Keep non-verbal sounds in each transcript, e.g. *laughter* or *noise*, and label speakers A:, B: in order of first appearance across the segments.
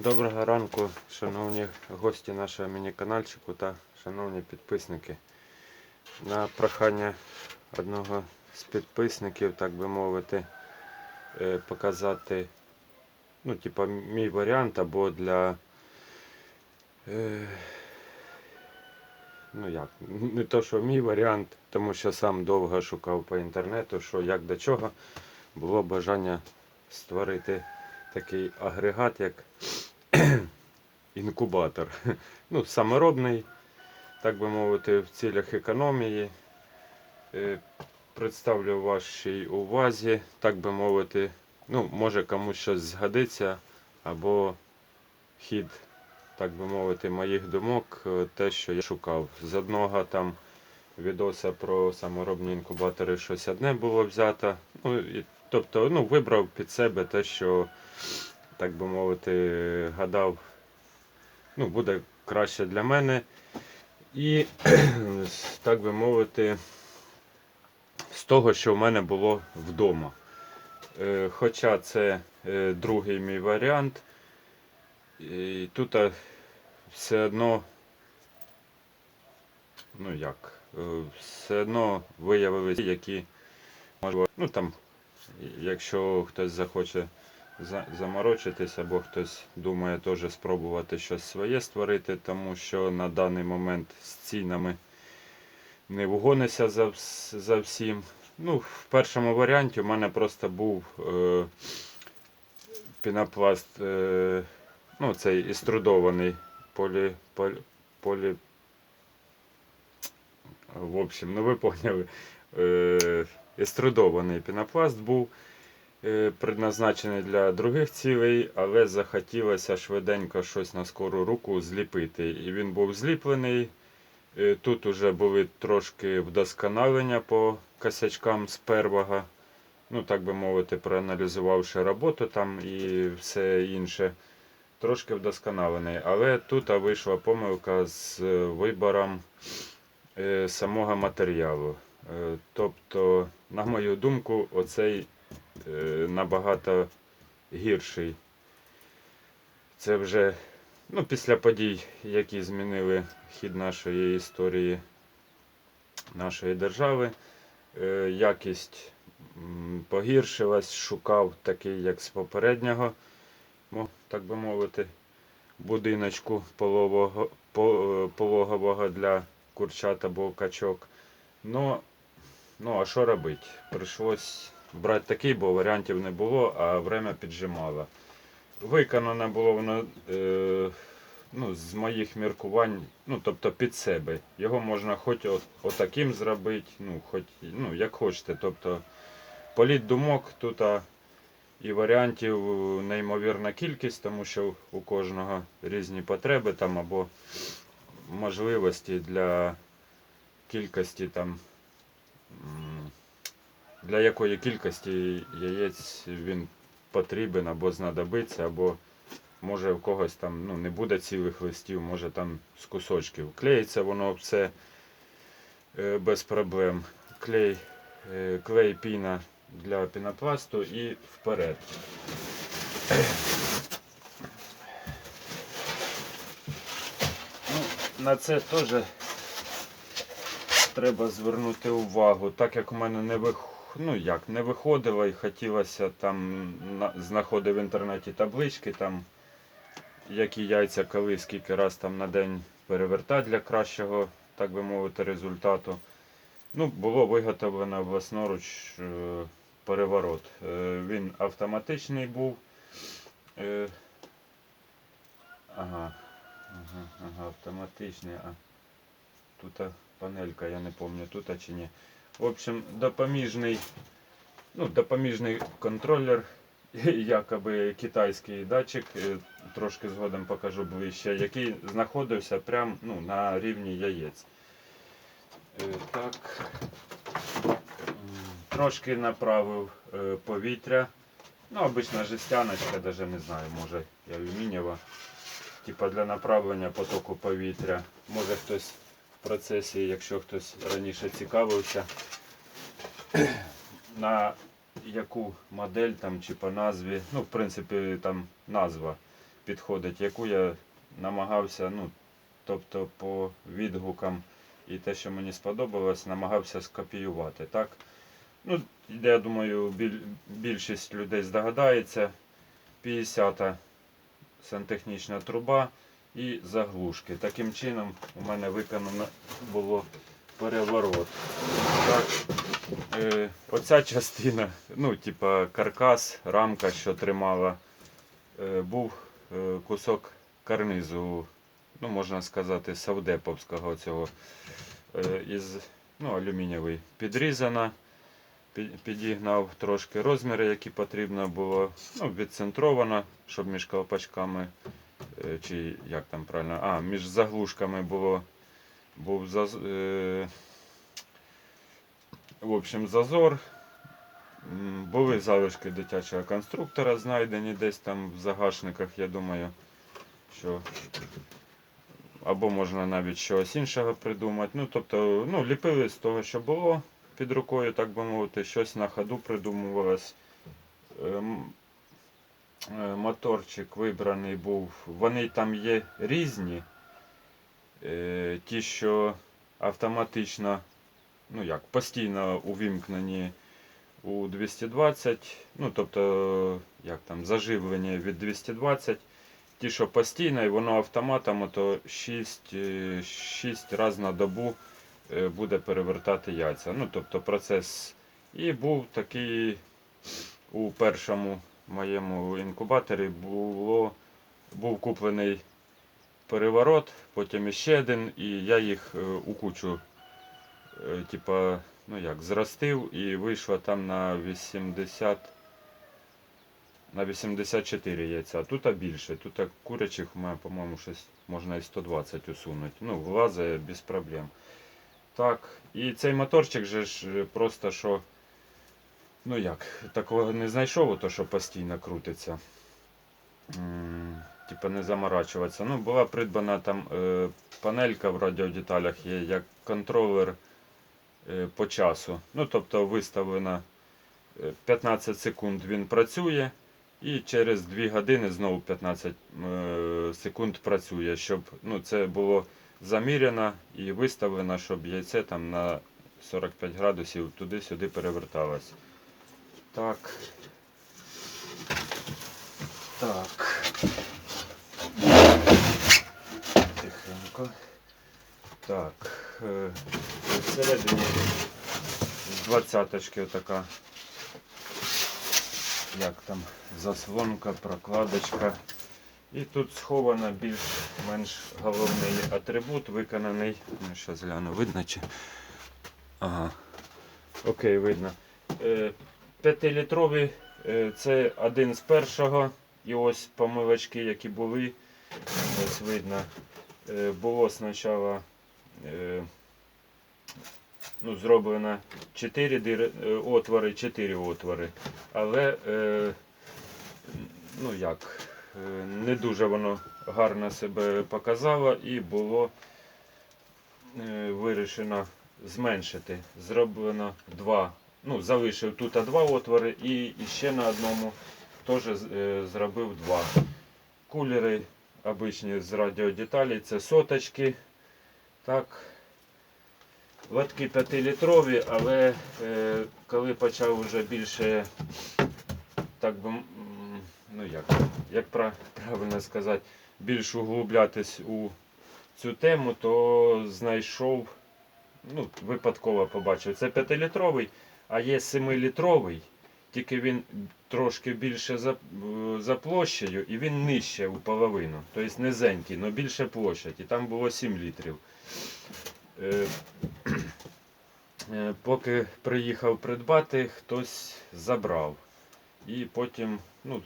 A: Доброго ранку, шановні гості нашого міні-канальчику та шановні підписники. На прохання одного з підписників, так би мовити, е, показати ну, типа, мій варіант або для. е, Ну як, не то, що мій варіант, тому що сам довго шукав по інтернету, що як до чого. Було бажання створити такий агрегат, як *clears throat* інкубатор. *clears throat* Ну, саморобний, так би мовити, в цілях економії. Е, Представлю вашій увазі, так би мовити, ну, може комусь щось згодиться, або хід, так би мовити, моїх думок, е, те, що я шукав. З одного там відоса про саморобні інкубатори щось одне було взято. Ну, і, тобто, ну, вибрав під себе те, що, так би мовити, гадав, ну, буде краще для мене. І, *clears throat* так би мовити, з того, що в мене було вдома. Е, Хоча це е, другий мій варіант, і тут е, все одно, ну як, все одно виявилися, які можливо, ну там, якщо хтось захоче за- заморочитись, або хтось думає теж спробувати щось своє створити, тому що на даний момент з цінами не вгонися за, за всім. Ну, в першому варіанті у мене просто був е, пінопласт, е, ну, цей іструдований полі, полі, полі. В общем, ну ви поняли. Е, іструдований пінопласт був предназначений для других цілей, але захотілося швиденько щось на скору руку зліпити. І він був зліплений. Е, Тут вже були трошки вдосконалення по косячкам з первого. Ну, так би мовити, проаналізувавши роботу там і все інше. Трошки вдосконалений. Але тут вийшла помилка з е, вибором е, самого матеріалу. Е, Тобто, на мою думку, оцей е, набагато гірший. Це вже ну, після подій, які змінили хід нашої історії нашої держави. Е, Якість погіршилась, шукав такий, як з попереднього, так би мовити, будиночку е, пологового для курчат або качок. Ну, ну а що робити? Прийшлось брати такий, бо варіантів не було, а время піджимало. Виконано було воно е, ну, з моїх міркувань, ну, тобто під себе. Його можна хоч от, отаким зробити, ну, хоч, ну, як хочете. Тобто, політ думок тут а, і варіантів неймовірна кількість, тому що у кожного різні потреби там або можливості для кількості там. Для якої кількості яєць він потрібен або знадобиться, або може в когось там ну, не буде цілих листів, може там з кусочків. Клеїться воно все е, без проблем. Клей, е, клей піна для пінопласту і вперед. Ну, на це теж треба звернути увагу, так як у мене не вих... ну, як, не виходило і хотілося там на... знаходив в інтернеті таблички, там, які яйця коли скільки раз там на день перевертати для кращого, так би мовити, результату. Ну, було виготовлено власноруч е, переворот. Е, він автоматичний був. Е, ага, ага, ага, автоматичний. А тут панелька, я не пам'ятаю, тут чи ні. В общем, допоміжний, ну, допоміжний контролер, *laughs* якоби китайський датчик, е, трошки згодом покажу ближче, який знаходився прямо ну, на рівні яєць. Е, Так. Трошки направив е, повітря. Ну, обична жестяночка, даже не знаю, може і алюмінієва. Типа для направлення потоку повітря. Може хтось процесі, якщо хтось раніше цікавився, *clears throat* на яку модель там чи по назві, ну, в принципі, там назва підходить, яку я намагався, ну, тобто по відгукам і те, що мені сподобалось, намагався скопіювати. Так? Ну, я думаю, більшість людей здогадається. 50-та сантехнічна труба і заглушки. Таким чином у мене виконано було переворот. Так, е, оця частина, ну, типа каркас, рамка, що тримала, е, був е, кусок карнизу, ну, можна сказати, савдеповського цього е, із ну, алюмінієвий. Підрізана, підігнав трошки розміри, які потрібно було. Ну, відцентровано, щоб між колпачками, чи як там правильно, а, між заглушками було, був заз, е, в общем, зазор. Були залишки дитячого конструктора, знайдені десь там в загашниках, я думаю, що або можна навіть щось іншого придумати. Ну, тобто, ну, ліпили з того, що було під рукою, так би мовити, щось на ходу придумувалось. Е, Моторчик вибраний був. Вони там є різні. Е, Ті, що автоматично, ну як, постійно увімкнені у 220, ну тобто, як там, заживлення від 220. Ті, що постійно, і воно автоматом, то 6, 6 разів на добу е, буде перевертати яйця. Ну, тобто процес. І був такий у першому моєму інкубаторі було, був куплений переворот, потім іще один, і я їх е, у кучу е, типа, ну як, зростив і вийшло там на 80 на 84 яйця. Тут а більше. Тут курячих у мене, по-моєму, щось можна і 120 усунути. Ну, влазить без проблем. Так, і цей моторчик же ж просто що. Ну як, такого не знайшов, то що постійно крутиться. Типа не заморачуватися. Ну, була придбана там е, панелька в радіодеталях є, як контролер е, по часу. Ну, тобто виставлена е, 15 секунд він працює, і через 2 години знову 15 е, секунд працює, щоб ну, це було заміряно і виставлено, щоб яйце там на 45 градусів туди-сюди переверталось. Так. Так. Тихенько. Так. е, Всередині з двадцяточки отака. Як там заслонка, прокладочка. І тут сховано більш-менш головний атрибут, виконаний. Ну, зараз гляну, видно чи. Ага. Окей, видно. П'ятилітрові е, це один з першого. І ось помилочки, які були. Ось видно. Е, Було спочатку е, ну, зроблено 4 е, отвори, 4 отвори. Але ну як, не дуже воно гарно себе показало і було вирішено зменшити. Зроблено два. Ну, залишив тут два отвори і, ще на одному теж е, зробив два. Кулери обичні з радіодеталей, це соточки. Так. Латки 5-літрові, але е, коли почав вже більше, так би, ну як, як правильно сказати, більш углублятись у цю тему, то знайшов, ну, випадково побачив. Це 5-літровий, а є 7-літровий, тільки він трошки більше за, за площею і він нижче у половину. Тобто низенький, але більше площадь. І там було 7 літрів. Е, Е, Поки приїхав придбати, хтось забрав. І потім, ну,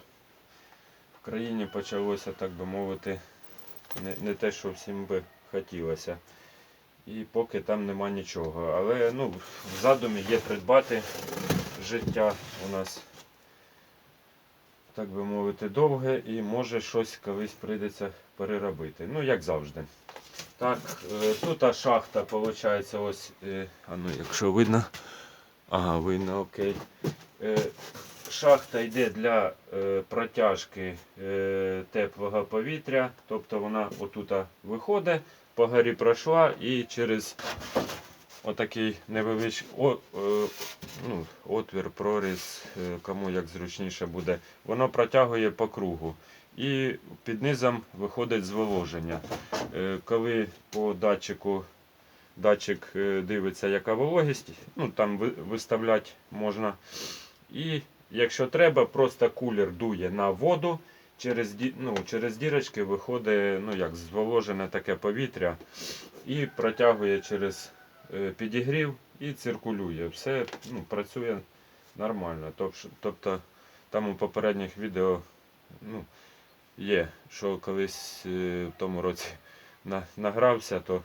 A: в країні почалося, так би мовити, не, не те, що всім би хотілося. І поки там нема нічого. Але ну, в задумі є придбати життя у нас, так би мовити, довге і може щось колись прийдеться переробити. Ну, як завжди. Так, е, тут та шахта, виходить, ось, е, а ну, якщо видно. Ага, видно, окей. Е, шахта йде для протяжки теплого повітря, тобто вона отута виходить, по горі пройшла і через отакий невеличкий о, е, ну, отвір, проріз, е, кому як зручніше буде, воно протягує по кругу. І під низом виходить зволоження. Е, коли по датчику датчик дивиться, яка вологість, ну там виставляти можна. І якщо треба, просто кулер дує на воду. Через, ну, через дірочки виходить ну, як зволожене таке повітря і протягує через е, підігрів і циркулює. Все ну, працює нормально. Тобто там у попередніх відео ну, є, що колись е, в тому році *laughs* на, награвся, то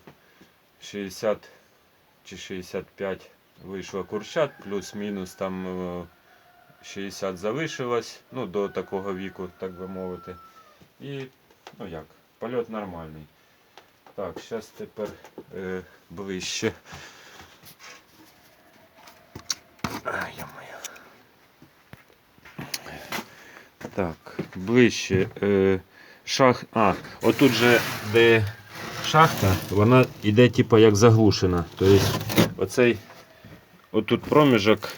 A: 60 чи 65 вийшло курчат, плюс-мінус там е, 60 залишилось, ну, до такого віку, так би мовити. І, ну як, польот нормальний. Так, зараз тепер е, ближче. Ай. Так, ближче. Е, шах... А, отут же, де шахта, вона йде типу як заглушена. Тобто оцей отут проміжок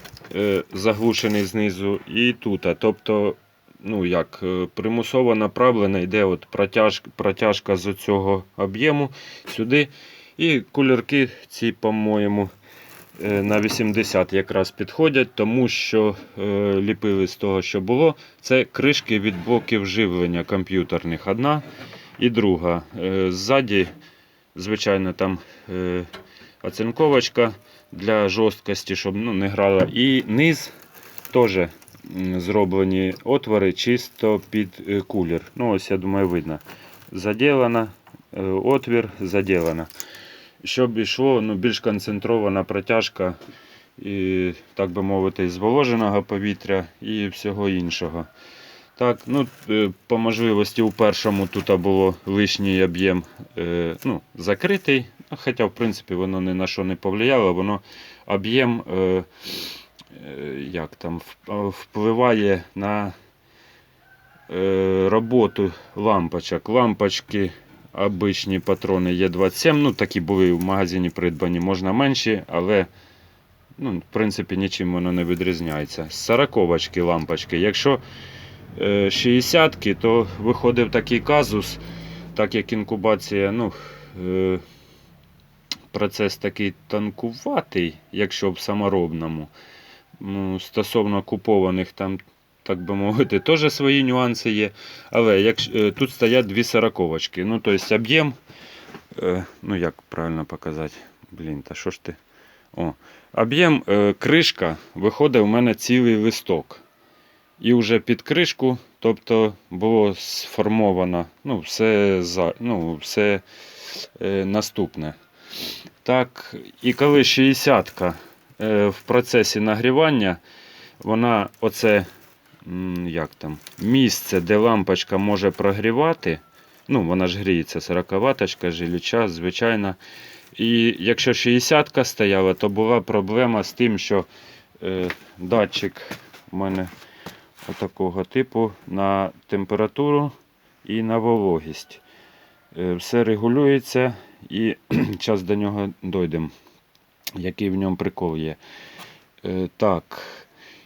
A: заглушений знизу і тут. Тобто, ну як, е, примусово направлена йде от протяж, протяжка з цього об'єму сюди. І кулерки ці, по-моєму, е, на 80 якраз підходять, тому що е, ліпили з того, що було. Це кришки від блоків живлення комп'ютерних. Одна і друга. Е, Ззаді, звичайно, там е, оцинковочка для жорсткості, щоб ну, не грала. І низ теж зроблені отвори чисто під е, кулер. Ну, ось, я думаю, видно. Заділена, е, отвір заділена. Щоб йшло ну, більш концентрована протяжка, і, так би мовити, зволоженого повітря і всього іншого. Так, ну, е, по можливості у першому тут було лишній об'єм ну, закритий, Хоча, в принципі, воно ні на що не повлияло, воно об'єм е, е, як там, впливає на е, роботу лампочок. Лампочки обичні патрони Є27, ну такі були в магазині придбані, можна менші, але ну, в принципі нічим воно не відрізняється. Сороковочки лампочки. Якщо е, 60-ки, то виходив такий казус, так як інкубація, ну, е, процес такий тонкуватий, якщо в саморобному. Ну, стосовно купованих там, так би мовити, *laughs* теж свої нюанси є. Але якщо, е, тут стоять дві сороковочки. Ну, тобто об'єм, е, ну як правильно показати? Блін, та що ж ти? О, об'єм е, кришка виходить у мене цілий листок. І вже під кришку, тобто було сформовано ну, все, за, ну, все е, наступне. Так, і коли 60-ка е, в процесі нагрівання, вона оце як там, місце, де лампочка може прогрівати, ну, вона ж гріється 40 ваточка, жилюча, звичайно. І якщо 60-ка стояла, то була проблема з тим, що е, датчик у мене отакого типу на температуру і на вологість. Е, Все регулюється і *clears throat* зараз до нього дойдемо, який в ньому прикол є. Е, Так.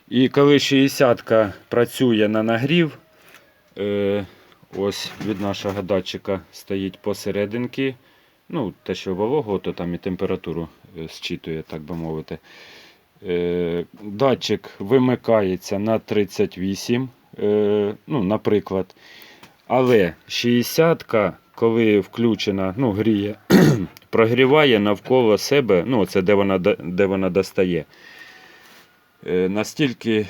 A: І коли 60-ка працює на нагрів, е, ось від нашого датчика стоїть посерединки. Ну, те, що волого, то там і температуру е, зчитує, так би мовити. Е, Датчик вимикається на 38, е, ну, наприклад. Але 60-ка, коли включена, ну, гріє, *clears throat* прогріває навколо себе, ну, це де вона, де вона достає. Е, Настільки,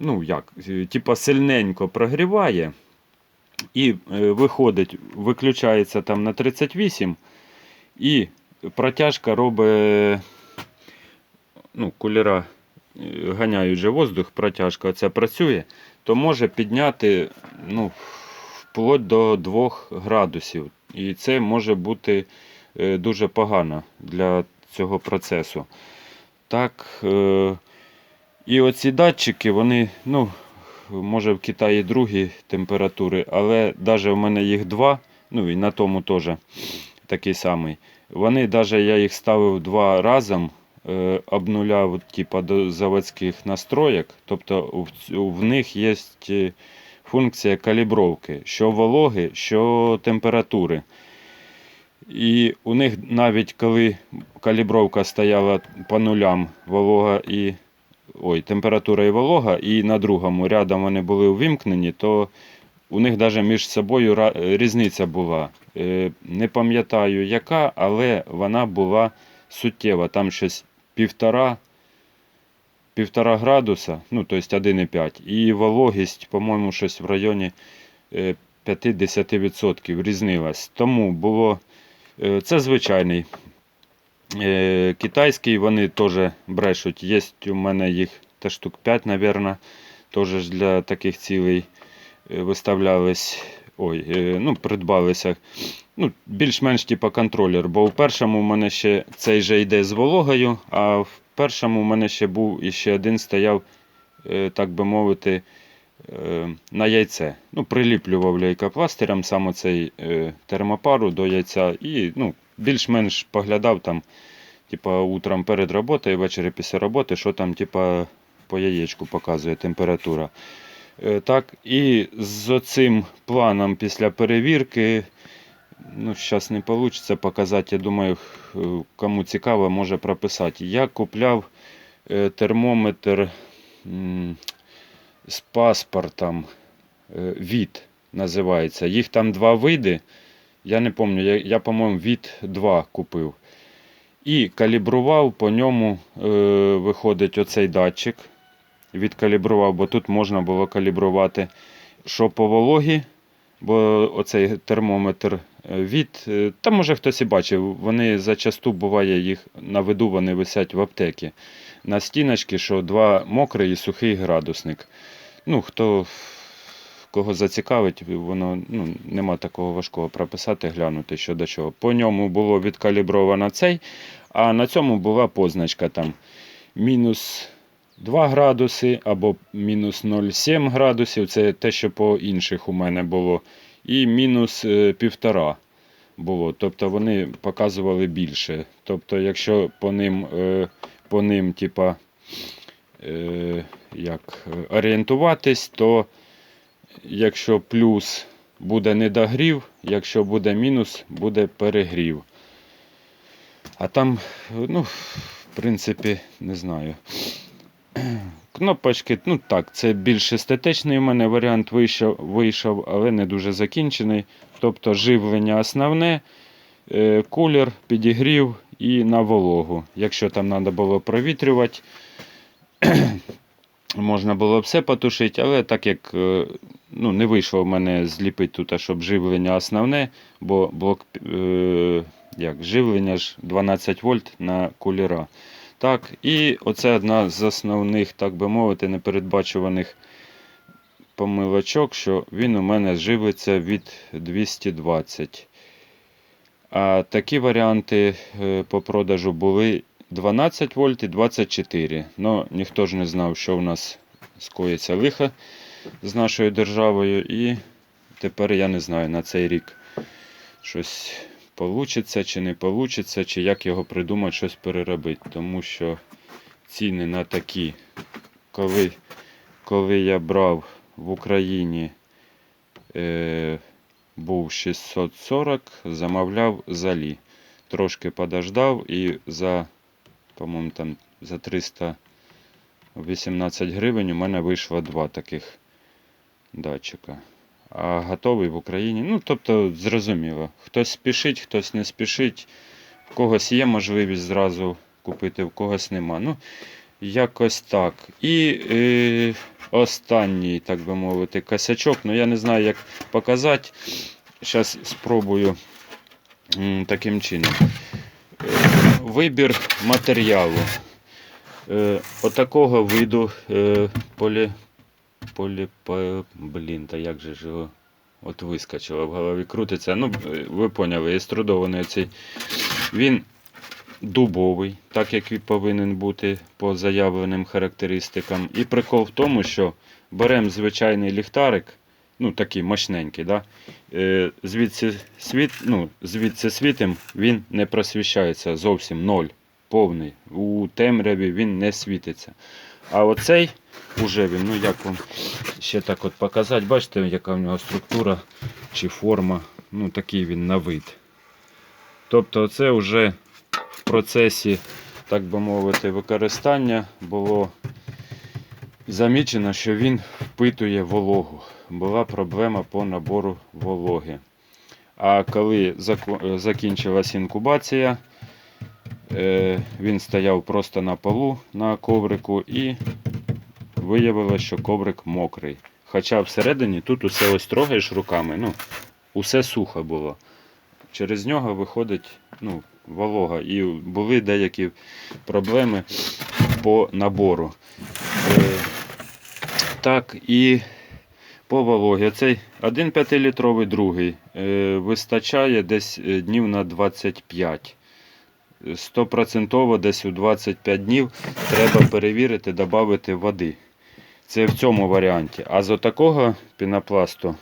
A: ну як, е, типа сильненько прогріває. І е, виходить, виключається там на 38, і протяжка робить, ну, кулера ганяють же воздух, протяжка оця працює, то може підняти ну, вплоть до 2 градусів. І це може бути е, дуже погано для цього процесу. Так, е, І оці датчики, вони, ну, може в Китаї другі температури, але навіть в мене їх два, ну і на тому теж такий самий. Вони, навіть я їх ставив два разом, е, обнуляв типа, до заводських настроєк, тобто в, в них є функція калібровки, що вологи, що температури. І у них навіть коли калібровка стояла по нулям, волога і ой, температура і волога, і на другому рядом вони були увімкнені, то у них навіть між собою різниця була. Е, Не пам'ятаю яка, але вона була суттєва. Там щось півтора, півтора градуса, ну тобто 1,5. І вологість, по-моєму, щось в районі е, 50% різнилась. Тому було е, це звичайний. Е, Китайський вони теж брешуть. Є у мене їх та штук 5, мабуть, теж для таких цілей е, виставлялись. Ой, е, ну, придбалися. Ну, більш-менш типа контролер, бо в першому в мене ще цей же йде з вологою, а в першому в мене ще був іще один стояв, е, так би мовити, е, на яйце. Ну, приліплював лейкопластирем саме цей е, термопару до яйця і ну, більш-менш поглядав там, типа, утром перед роботою, ввечері після роботи, що там, типа, по яєчку показує температура. Так, і з оцим планом після перевірки, ну, зараз не вийде показати, я думаю, е, кому цікаво, може прописати. Я купляв е, термометр з паспортом е, від називається. Їх там два види. Я не пам'ятаю, я, я по-моєму, від 2 купив. І калібрував по ньому, е, виходить оцей датчик. Відкалібрував, бо тут можна було калібрувати, що по вологі, бо оцей термометр від. е, Та може хтось і бачив, вони зачасту буває їх на виду, вони висять в аптекі. На стіночці, що два мокрий і сухий градусник. Ну, хто кого зацікавить, воно ну, нема такого важкого прописати, глянути, що до чого. По ньому було відкалібровано цей, а на цьому була позначка там мінус 2 градуси або мінус 0,7 градусів. Це те, що по інших у мене було. І мінус е, 1,5 було. Тобто вони показували більше. Тобто, якщо по ним, е, по ним типа, е, як, орієнтуватись, то якщо плюс буде недогрів, якщо буде мінус, буде перегрів. А там, ну, в принципі, не знаю. Кнопочки, ну так, це більш естетичний у мене варіант вийшов, вийшов, але не дуже закінчений. Тобто живлення основне, е, кулер, підігрів і на вологу. Якщо там треба було провітрювати, *clears throat* можна було все потушити, але так як е, ну, не вийшло в мене зліпити тут, щоб живлення основне, бо блок е, як, живлення ж 12 вольт на кулера. Так, і оце одна з основних, так би мовити, непередбачуваних помилочок, що він у мене живиться від 220. А такі варіанти е, по продажу були 12 вольт і 24. Ну, ніхто ж не знав, що в нас скоїться лихо з нашою державою. І тепер я не знаю на цей рік щось получиться чи не получиться, чи як його придумати, щось переробити. Тому що ціни на такі, коли, коли я брав в Україні е, був 640, замовляв залі. Трошки подождав і за, по-моєму, там за 318 гривень у мене вийшло два таких датчика. Готовий в Україні. Ну, тобто, зрозуміло. Хтось спішить, хтось не спішить. В когось є можливість зразу купити, в когось нема. Ну, якось так. І е, останній, так би мовити, косячок. Ну, я не знаю, як показати. Зараз спробую м, таким чином. Е, Вибір матеріалу. Е, Отакого виду е, полі, полі, по- блін, та як же ж його от вискочило в голові крутиться. Ну, ви поняли, еструдований цей. Він дубовий, так як він повинен бути по заявленим характеристикам. І прикол в тому, що беремо звичайний ліхтарик, ну такий мощненький, да? е, звідси, світ, ну, звідси світим він не просвіщається зовсім ноль, повний. У темряві він не світиться. А оцей уже він, ну як вам ще так от показати, бачите, яка в нього структура чи форма, ну такий він на вид. Тобто це вже в процесі, так би мовити, використання було замічено, що він впитує вологу. Була проблема по набору вологи. А коли закінчилась інкубація, е, він стояв просто на полу на коврику і виявилося, що коврик мокрий. Хоча всередині тут усе ось трогаєш руками, ну, усе сухо було. Через нього виходить ну, волога. І були деякі проблеми по набору. Е, так, і по вологі. Оцей один 5-літровий, другий е, вистачає десь е, днів на 25. Стопроцентово десь у 25 днів треба перевірити, додати води. Це в цьому варіанті. А з отакого пінопласту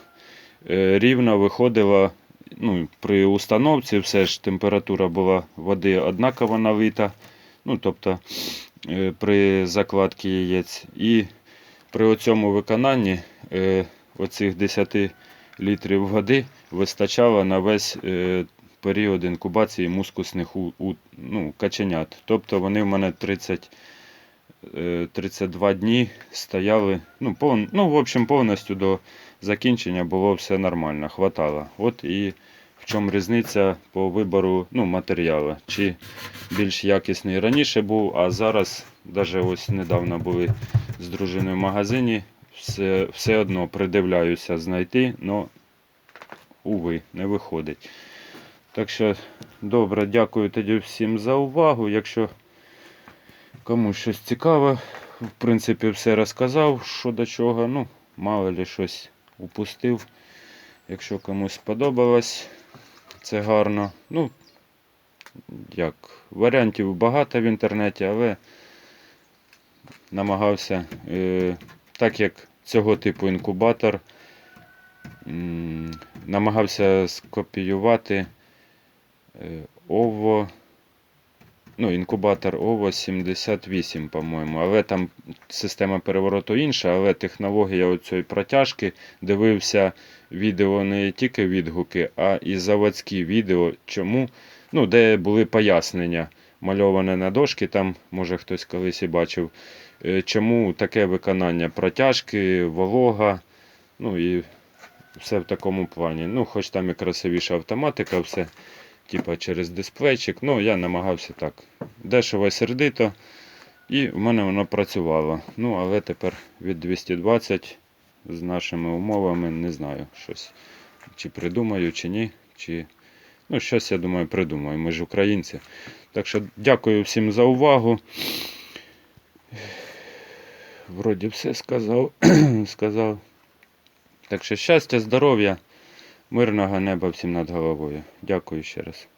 A: е, рівно виходило ну, при установці все ж температура була води однаково налита. Ну, тобто е, при закладці яєць. І при цьому виконанні е, оцих 10 літрів води вистачало на весь період інкубації мускусних у, у, ну, каченят. Тобто вони в мене 30, е, 32 дні стояли. Ну, пов, ну, в общем, повністю до закінчення було все нормально, хватало. От і в чому різниця по вибору ну, матеріалу. Чи більш якісний раніше був, а зараз, навіть ось недавно були з дружиною в магазині, все, все одно придивляюся знайти, але, уви, не виходить. Так що, добре, дякую тоді всім за увагу. Якщо комусь щось цікаве, в принципі, все розказав, що до чого. Ну, мало ли щось упустив. Якщо комусь сподобалось, це гарно. Ну, як, варіантів багато в інтернеті, але намагався, е, так як цього типу інкубатор, намагався скопіювати е, OVO, ну, інкубатор OVO 78, по-моєму. Але там система перевороту інша, але технологія оцієї протяжки дивився відео не тільки відгуки, а і заводські відео. Чому? Ну, де були пояснення, мальоване на дошки, там, може хтось колись і бачив, е, чому таке виконання протяжки, волога, ну і все в такому плані. Ну, хоч там і красивіша автоматика, все типа через дисплейчик. Ну, я намагався так. Дешево сердито. І в мене воно працювало. Ну, але тепер від 220 з нашими умовами не знаю щось. Чи придумаю, чи ні. Чи... Ну, щось, я думаю, придумаю. Ми ж українці. Так що дякую всім за увагу. Вроді все сказав. *clears throat* сказав. Так що щастя, здоров'я, мирного неба всім над головою. Дякую ще раз.